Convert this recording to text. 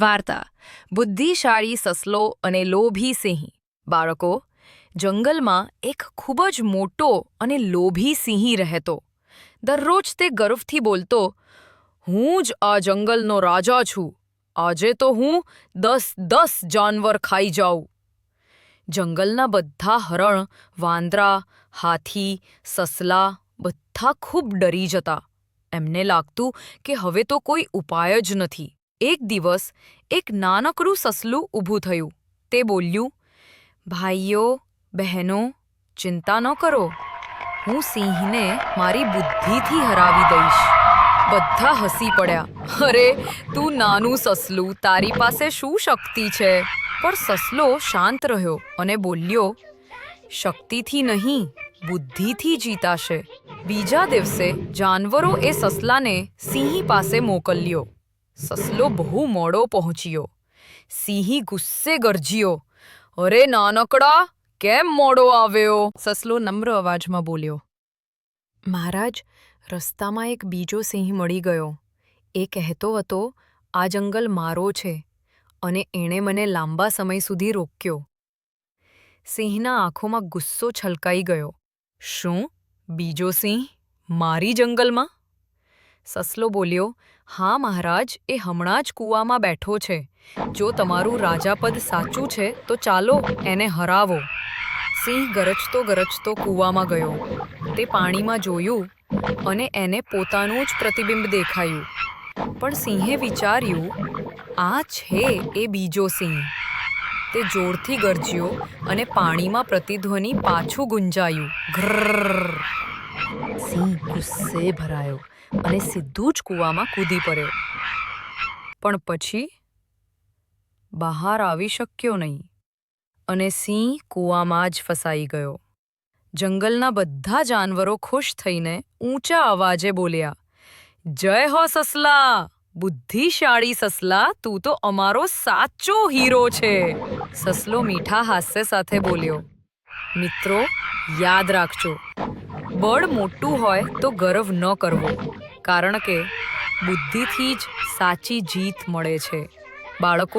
વાર્તા. બુદ્ધિશાળી સસલો અને લોભી સિંહ. બાળકો, જંગલમાં એક ખૂબ જ મોટો અને લોભી સિંહ રહેતો. દરરોજ તે ગર્વથી બોલતો, હું જ આ જંગલનો રાજા છું. આજે તો હું દસ દસ જાનવર ખાઈ જાઉં. જંગલના બધા હરણ, વાંદરા, હાથી, સસલા બધા ખૂબ ડરી જતા. એમને લાગતું કે હવે તો કોઈ ઉપાય જ નથી. એક દિવસ એક નાનકડું સસલું ઊભું થયું. તે બોલ્યું, ભાઈઓ, બહેનો, ચિંતા ન કરો. હું સિંહને મારી બુદ્ધિથી હરાવી દઈશ. બધા હસી પડ્યા. અરે, તું નાનું સસલું, તારી પાસે શું શક્તિ છે? પણ સસલો શાંત રહ્યો અને બોલ્યો, શક્તિથી નહીં, બુદ્ધિથી જીતાશે. બીજા દિવસે જાનવરો એ સસલાને સિંહ પાસે મોકલ્યો. સસલો બહુ મોડો પહોંચ્યો. સિંહ ગુસ્સે ગરજ્યો. અરે નાનકડા, કેમ મોડો આવ્યો? સસલો નમ્ર અવાજમાં બોલ્યો. મહારાજ, રસ્તામાં એક બીજો સિંહ મળી ગયો. એ કહેતો હતો, આ જંગલ મારો છે. અને એણે મને લાંબા સમય સુધી રોક્યો. સિંહના આંખોમાં ગુસ્સો છલકાઈ ગયો. શું? બીજો સિંહ? મારી જંગલમાં? સસલો બોલ્યો, હા મહારાજ, એ હમણાં જ કૂવામાં બેઠો છે. જો તમારું રાજાપદ સાચું છે, તો ચાલો એને હરાવો. સિંહ ગરજતો ગરજતો કૂવામાં ગયો. તે પાણીમાં જોયું અને એને પોતાનું જ પ્રતિબિંબ દેખાયું. પણ સિંહે વિચાર્યું, આ છે એ બીજો સિંહ. તે જોરથી ગરજ્યો અને પાણીમાં પ્રતિધ્વનિ પાછું ગુંજાયું. ઘ્રર સિંહ ગુસ્સે ભરાયો અને સીધું જ કૂવામાં કૂદી પડ્યો. પણ પછી બહાર આવી શક્યો નહીં અને સિંહ કૂવામાં જ ફસાઈ ગયો. જંગલના બધા જાનવરો ખુશ થઈને ઊંચા અવાજે બોલ્યા, જય હો સસલા! બુદ્ધિશાળી સસલા, તું તો અમારો સાચો હીરો છે. સસલો મીઠા હાસ્ય સાથે બોલ્યો, મિત્રો, યાદ રાખજો બળ મોટું હોય તો ગર્વ ન કરવો, કારણ કે બુદ્ધિથી જ સાચી જીત મળે છે. બાળકો